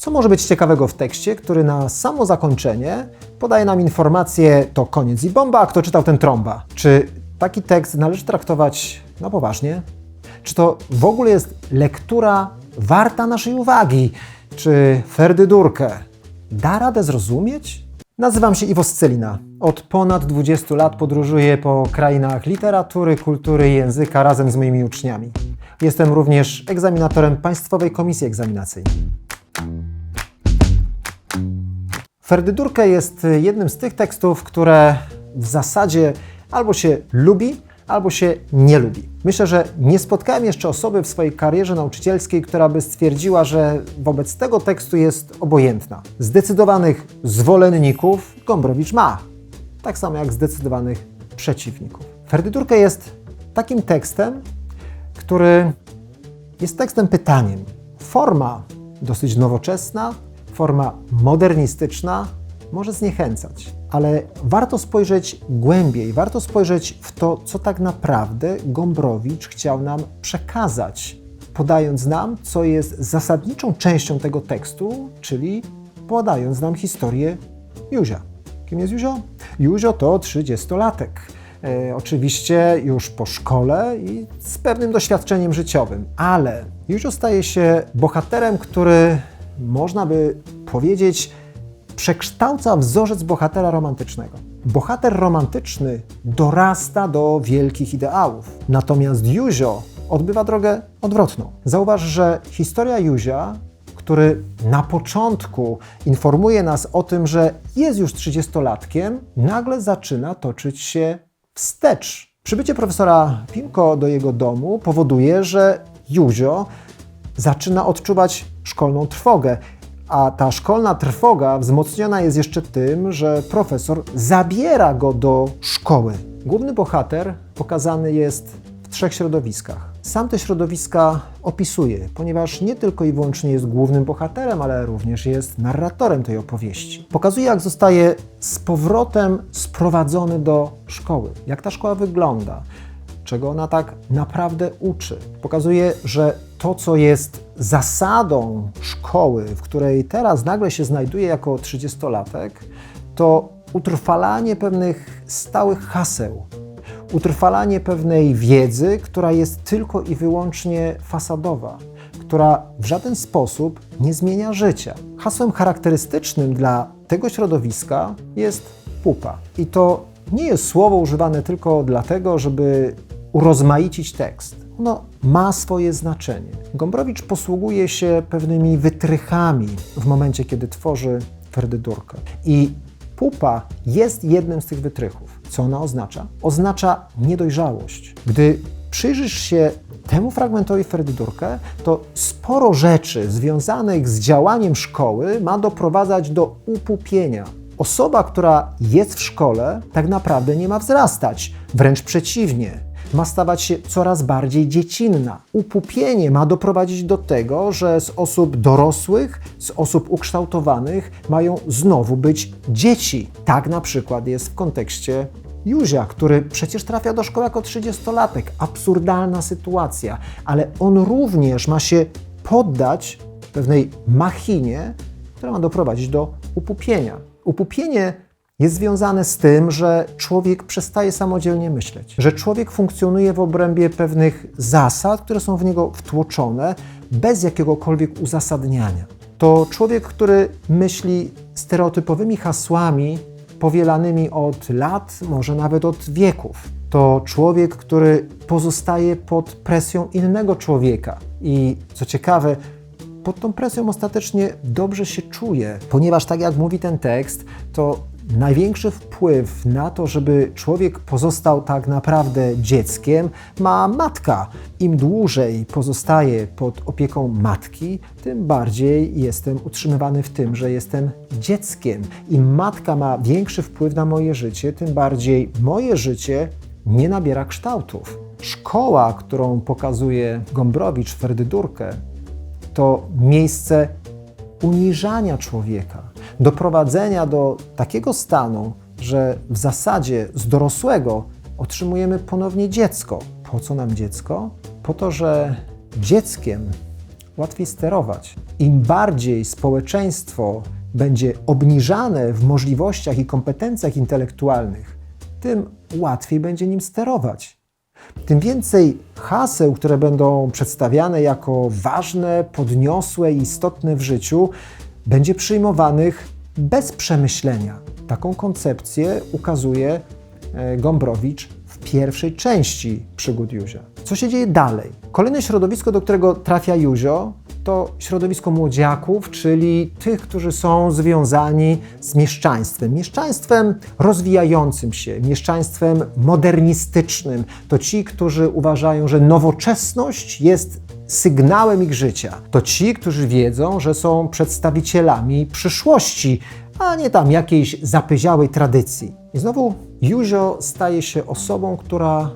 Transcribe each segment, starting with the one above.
Co może być ciekawego w tekście, który na samo zakończenie podaje nam informację to koniec i bomba, a kto czytał ten trąba? Czy taki tekst należy traktować na poważnie? Czy to w ogóle jest lektura warta naszej uwagi? Czy Ferdydurkę da radę zrozumieć? Nazywam się Iwo Scelina. Od ponad 20 lat podróżuję po krainach literatury, kultury i języka razem z moimi uczniami. Jestem również egzaminatorem Państwowej Komisji Egzaminacyjnej. Ferdydurkę jest jednym z tych tekstów, które w zasadzie albo się lubi, albo się nie lubi. Myślę, że nie spotkałem jeszcze osoby w swojej karierze nauczycielskiej, która by stwierdziła, że wobec tego tekstu jest obojętna. Zdecydowanych zwolenników Gombrowicz ma, tak samo jak zdecydowanych przeciwników. Ferdydurkę jest takim tekstem, który jest tekstem pytaniem. Forma dosyć nowoczesna, forma modernistyczna może zniechęcać, ale warto spojrzeć głębiej, warto spojrzeć w to, co tak naprawdę Gombrowicz chciał nam przekazać, podając nam, co jest zasadniczą częścią tego tekstu, czyli podając nam historię Józia. Kim jest Józio? Józio to 30-latek. E, oczywiście już po szkole i z pewnym doświadczeniem życiowym, ale Józio staje się bohaterem, który można by powiedzieć, przekształca wzorzec bohatera romantycznego. Bohater romantyczny dorasta do wielkich ideałów, natomiast Józio odbywa drogę odwrotną. Zauważ, że historia Józia, który na początku informuje nas o tym, że jest już 30-latkiem, nagle zaczyna toczyć się wstecz. Przybycie profesora Pimko do jego domu powoduje, że Józio zaczyna odczuwać szkolną trwogę. A ta szkolna trwoga wzmocniona jest jeszcze tym, że profesor zabiera go do szkoły. Główny bohater pokazany jest w trzech środowiskach. Sam te środowiska opisuje, ponieważ nie tylko i wyłącznie jest głównym bohaterem, ale również jest narratorem tej opowieści. Pokazuje, jak zostaje z powrotem sprowadzony do szkoły, jak ta szkoła wygląda, czego ona tak naprawdę uczy. Pokazuje, że to, co jest zasadą szkoły, w której teraz nagle się znajduje jako 30-latek, to utrwalanie pewnych stałych haseł, utrwalanie pewnej wiedzy, która jest tylko i wyłącznie fasadowa, która w żaden sposób nie zmienia życia. Hasłem charakterystycznym dla tego środowiska jest pupa. I to nie jest słowo używane tylko dlatego, żeby urozmaicić tekst. Ono ma swoje znaczenie. Gombrowicz posługuje się pewnymi wytrychami w momencie, kiedy tworzy Ferdydurkę. I pupa jest jednym z tych wytrychów. Co ona oznacza? Oznacza niedojrzałość. Gdy przyjrzysz się temu fragmentowi Ferdydurkę, to sporo rzeczy związanych z działaniem szkoły ma doprowadzać do upupienia. Osoba, która jest w szkole, tak naprawdę nie ma wzrastać. Wręcz przeciwnie, ma stawać się coraz bardziej dziecinna. Upupienie ma doprowadzić do tego, że z osób dorosłych, z osób ukształtowanych mają znowu być dzieci. Tak na przykład jest w kontekście Józia, który przecież trafia do szkoły jako 30-latek. Absurdalna sytuacja, ale on również ma się poddać pewnej machinie, która ma doprowadzić do upupienia. Upupienie jest związane z tym, że człowiek przestaje samodzielnie myśleć, że człowiek funkcjonuje w obrębie pewnych zasad, które są w niego wtłoczone bez jakiegokolwiek uzasadniania. To człowiek, który myśli stereotypowymi hasłami powielanymi od lat, może nawet od wieków. To człowiek, który pozostaje pod presją innego człowieka. I co ciekawe, pod tą presją ostatecznie dobrze się czuje, ponieważ tak jak mówi ten tekst, to Największy wpływ na to, żeby człowiek pozostał tak naprawdę dzieckiem, ma matka. Im dłużej pozostaję pod opieką matki, tym bardziej jestem utrzymywany w tym, że jestem dzieckiem. Im matka ma większy wpływ na moje życie, tym bardziej moje życie nie nabiera kształtów. Szkoła, którą pokazuje Gombrowicz, Ferdydurkę, to miejsce uniżania człowieka, doprowadzenia do takiego stanu, że w zasadzie z dorosłego otrzymujemy ponownie dziecko. Po co nam dziecko? Po to, że dzieckiem łatwiej sterować. Im bardziej społeczeństwo będzie obniżane w możliwościach i kompetencjach intelektualnych, tym łatwiej będzie nim sterować. Tym więcej haseł, które będą przedstawiane jako ważne, podniosłe i istotne w życiu, będzie przyjmowanych bez przemyślenia. Taką koncepcję ukazuje e, Gombrowicz w pierwszej części przygód Józia. Co się dzieje dalej? Kolejne środowisko, do którego trafia Józio, to środowisko młodziaków, czyli tych, którzy są związani z mieszczaństwem. Mieszczaństwem rozwijającym się, mieszczaństwem modernistycznym. To ci, którzy uważają, że nowoczesność jest sygnałem ich życia. To ci, którzy wiedzą, że są przedstawicielami przyszłości, a nie tam jakiejś zapyziałej tradycji. I znowu Józio staje się osobą, która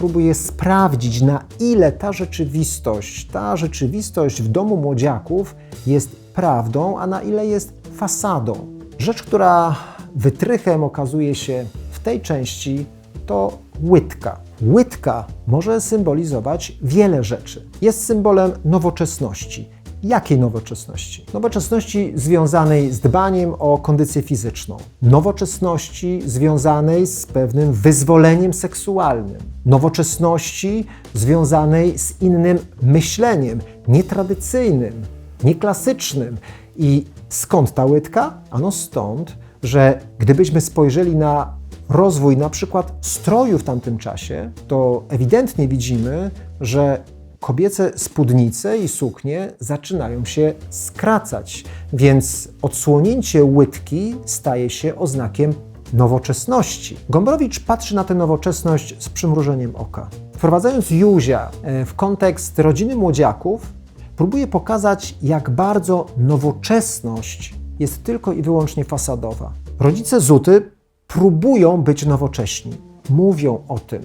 próbuje sprawdzić, na ile ta rzeczywistość, ta rzeczywistość w domu młodziaków jest prawdą, a na ile jest fasadą. Rzecz, która wytrychem okazuje się w tej części, to łydka. Łydka może symbolizować wiele rzeczy. Jest symbolem nowoczesności. Jakiej nowoczesności? Nowoczesności związanej z dbaniem o kondycję fizyczną, nowoczesności związanej z pewnym wyzwoleniem seksualnym, nowoczesności związanej z innym myśleniem, nietradycyjnym, nieklasycznym. I skąd ta łydka? Ano stąd, że gdybyśmy spojrzeli na rozwój na przykład stroju w tamtym czasie, to ewidentnie widzimy, że kobiece spódnice i suknie zaczynają się skracać, więc odsłonięcie łydki staje się oznakiem nowoczesności. Gombrowicz patrzy na tę nowoczesność z przymrużeniem oka. Wprowadzając Józia e, w kontekst rodziny młodziaków, próbuje pokazać, jak bardzo nowoczesność jest tylko i wyłącznie fasadowa. Rodzice Zuty próbują być nowocześni, mówią o tym.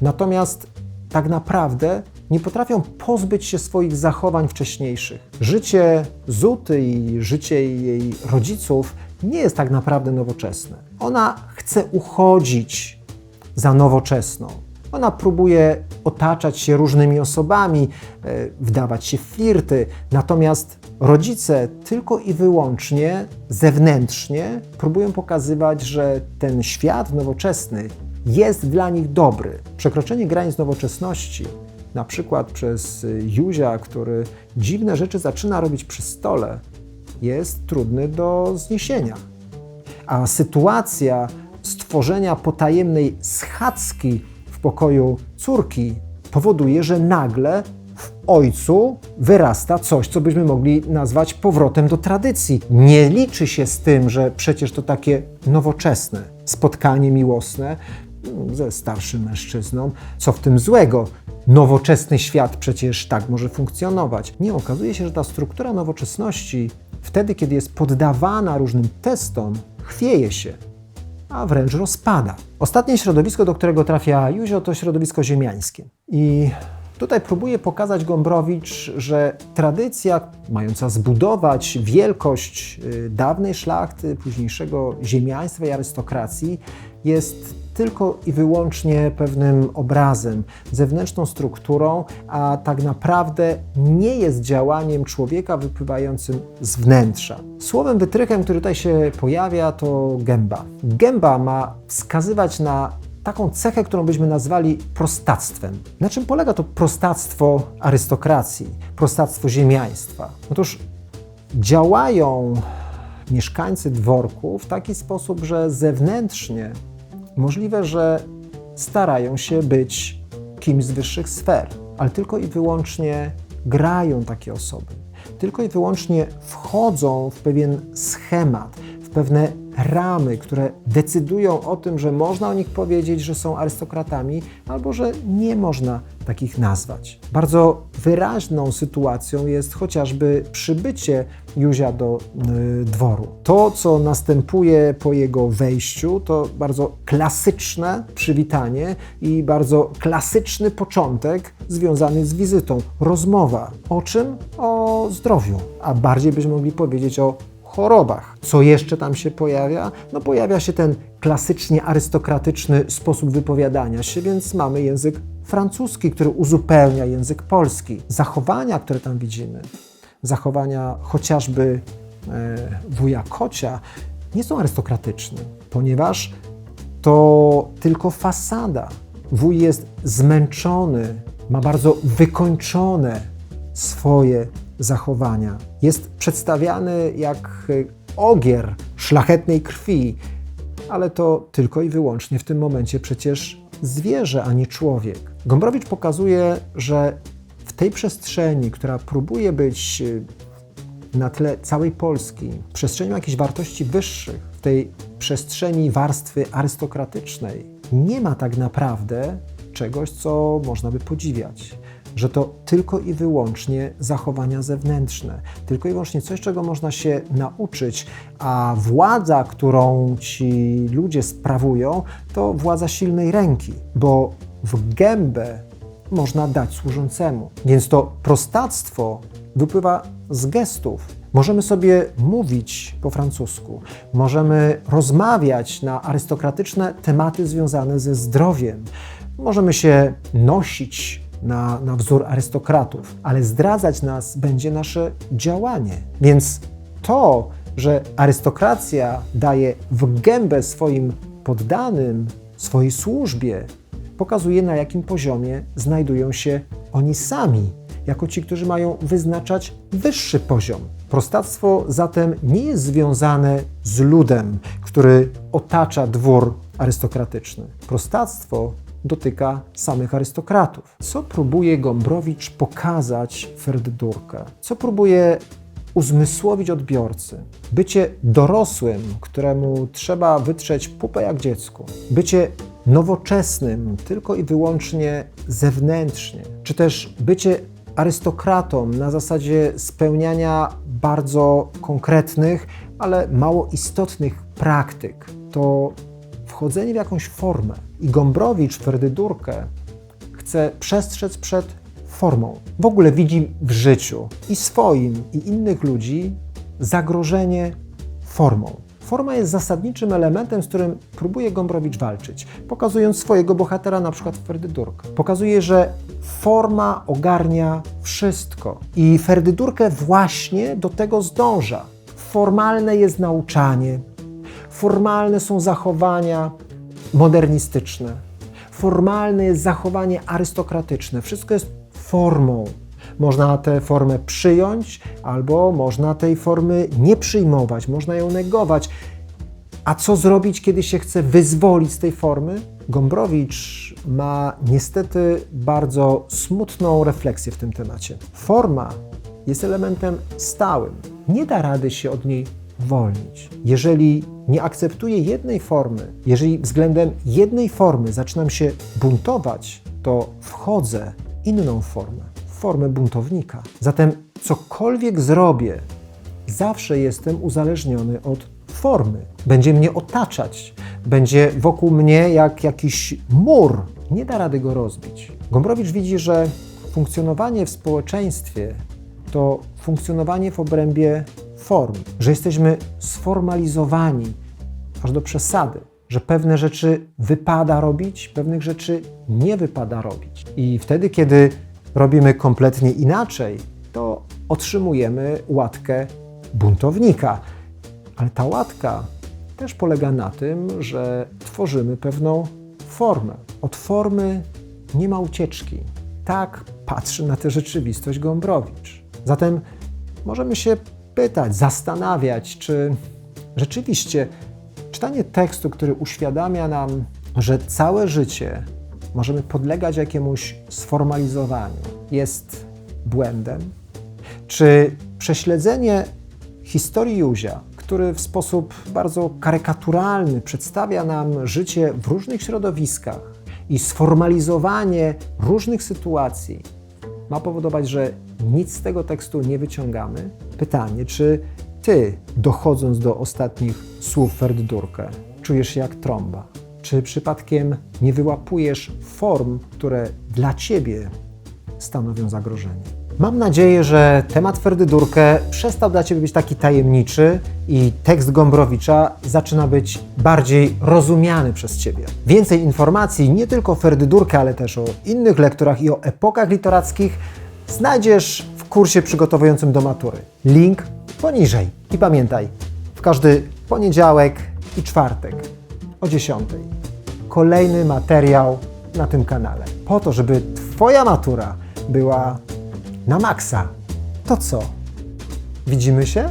Natomiast tak naprawdę nie potrafią pozbyć się swoich zachowań wcześniejszych. Życie Zuty i życie jej rodziców nie jest tak naprawdę nowoczesne. Ona chce uchodzić za nowoczesną. Ona próbuje otaczać się różnymi osobami, e, wdawać się w flirty, natomiast rodzice tylko i wyłącznie zewnętrznie próbują pokazywać, że ten świat nowoczesny jest dla nich dobry. Przekroczenie granic nowoczesności, na przykład przez Józia, który dziwne rzeczy zaczyna robić przy stole, jest trudny do zniesienia. A sytuacja stworzenia potajemnej schadzki w pokoju córki powoduje, że nagle w ojcu wyrasta coś, co byśmy mogli nazwać powrotem do tradycji. Nie liczy się z tym, że przecież to takie nowoczesne spotkanie miłosne ze starszym mężczyzną. Co w tym złego? Nowoczesny świat przecież tak może funkcjonować. Nie, okazuje się, że ta struktura nowoczesności, wtedy kiedy jest poddawana różnym testom, chwieje się, a wręcz rozpada. Ostatnie środowisko, do którego trafia Józio, to środowisko ziemiańskie. I Tutaj próbuje pokazać Gombrowicz, że tradycja mająca zbudować wielkość y, dawnej szlachty, późniejszego ziemiaństwa i arystokracji jest tylko i wyłącznie pewnym obrazem, zewnętrzną strukturą, a tak naprawdę nie jest działaniem człowieka wypływającym z wnętrza. Słowem wytrychem, który tutaj się pojawia, to gęba. Gęba ma wskazywać na taką cechę, którą byśmy nazwali prostactwem. Na czym polega to prostactwo arystokracji, prostactwo ziemiaństwa? Otóż działają mieszkańcy dworku w taki sposób, że zewnętrznie możliwe, że starają się być kimś z wyższych sfer, ale tylko i wyłącznie grają takie osoby. Tylko i wyłącznie wchodzą w pewien schemat, w pewne ramy, które decydują o tym, że można o nich powiedzieć, że są arystokratami, albo że nie można takich nazwać. Bardzo wyraźną sytuacją jest chociażby przybycie Józia do y, dworu. To, co następuje po jego wejściu, to bardzo klasyczne przywitanie i bardzo klasyczny początek związany z wizytą. Rozmowa. O czym? O zdrowiu. A bardziej byśmy mogli powiedzieć o chorobach. Co jeszcze tam się pojawia? No pojawia się ten klasycznie arystokratyczny sposób wypowiadania się, więc mamy język francuski, który uzupełnia język polski. Zachowania, które tam widzimy, zachowania chociażby e, wuja Kocia, nie są arystokratyczne, ponieważ to tylko fasada. Wuj jest zmęczony, ma bardzo wykończone swoje zachowania. Jest przedstawiany jak ogier szlachetnej krwi, ale to tylko i wyłącznie w tym momencie przecież zwierzę, a nie człowiek. Gombrowicz pokazuje, że w tej przestrzeni, która próbuje być y, na tle całej Polski, przestrzenią jakichś wartości wyższych, w tej przestrzeni warstwy arystokratycznej, nie ma tak naprawdę czegoś, co można by podziwiać że to tylko i wyłącznie zachowania zewnętrzne, tylko i wyłącznie coś, czego można się nauczyć, a władza, którą ci ludzie sprawują, to władza silnej ręki, bo w gębę można dać służącemu. Więc to prostactwo wypływa z gestów. Możemy sobie mówić po francusku, możemy rozmawiać na arystokratyczne tematy związane ze zdrowiem, możemy się nosić na, na wzór arystokratów, ale zdradzać nas będzie nasze działanie. Więc to, że arystokracja daje w gębę swoim poddanym, swojej służbie, pokazuje na jakim poziomie znajdują się oni sami, jako ci, którzy mają wyznaczać wyższy poziom. Prostactwo zatem nie jest związane z ludem, który otacza dwór arystokratyczny. Prostactwo dotyka samych arystokratów. Co próbuje Gombrowicz pokazać Ferdydurkę? Co próbuje uzmysłowić odbiorcy? Bycie dorosłym, któremu trzeba wytrzeć pupę jak dziecku. Bycie nowoczesnym tylko i wyłącznie zewnętrznie. Czy też bycie arystokratą na zasadzie spełniania bardzo konkretnych, ale mało istotnych praktyk. To wchodzenie w jakąś formę. I Gombrowicz Ferdydurkę chce przestrzec przed formą. W ogóle widzi w życiu i swoim, i innych ludzi zagrożenie formą. Forma jest zasadniczym elementem, z którym próbuje Gombrowicz walczyć, pokazując swojego bohatera, na przykład Ferdydurkę. Pokazuje, że forma ogarnia wszystko i Ferdydurkę właśnie do tego zdąża. Formalne jest nauczanie, Formalne są zachowania modernistyczne. Formalne jest zachowanie arystokratyczne. Wszystko jest formą. Można tę formę przyjąć, albo można tej formy nie przyjmować, można ją negować. A co zrobić, kiedy się chce wyzwolić z tej formy? Gombrowicz ma niestety bardzo smutną refleksję w tym temacie. Forma jest elementem stałym. Nie da rady się od niej uwolnić. Jeżeli nie akceptuję jednej formy, jeżeli względem jednej formy zaczynam się buntować, to wchodzę inną formę, formę buntownika. Zatem cokolwiek zrobię, zawsze jestem uzależniony od formy. Będzie mnie otaczać, będzie wokół mnie jak jakiś mur. Nie da rady go rozbić. Gombrowicz widzi, że funkcjonowanie w społeczeństwie to funkcjonowanie w obrębie form, że jesteśmy sformalizowani aż do przesady, że pewne rzeczy wypada robić, pewnych rzeczy nie wypada robić. I wtedy, kiedy robimy kompletnie inaczej, to otrzymujemy łatkę buntownika. Ale ta łatka też polega na tym, że tworzymy pewną formę. Od formy nie ma ucieczki. Tak patrzy na tę rzeczywistość Gombrowicz. Zatem możemy się pytać, zastanawiać, czy rzeczywiście czytanie tekstu, który uświadamia nam, że całe życie możemy podlegać jakiemuś sformalizowaniu, jest błędem? Czy prześledzenie historii Józia, który w sposób bardzo karykaturalny przedstawia nam życie w różnych środowiskach i sformalizowanie różnych sytuacji, ma powodować, że nic z tego tekstu nie wyciągamy. Pytanie, czy ty, dochodząc do ostatnich słów Ferdydurkę, czujesz się jak trąba? Czy przypadkiem nie wyłapujesz form, które dla ciebie stanowią zagrożenie? Mam nadzieję, że temat Ferdydurkę przestał dla Ciebie być taki tajemniczy i tekst Gombrowicza zaczyna być bardziej rozumiany przez Ciebie. Więcej informacji nie tylko o Ferdydurkę, ale też o innych lekturach i o epokach literackich znajdziesz kursie przygotowującym do matury. Link poniżej. I pamiętaj, w każdy poniedziałek i czwartek o 10 kolejny materiał na tym kanale. Po to, żeby Twoja matura była na maksa. To co? Widzimy się?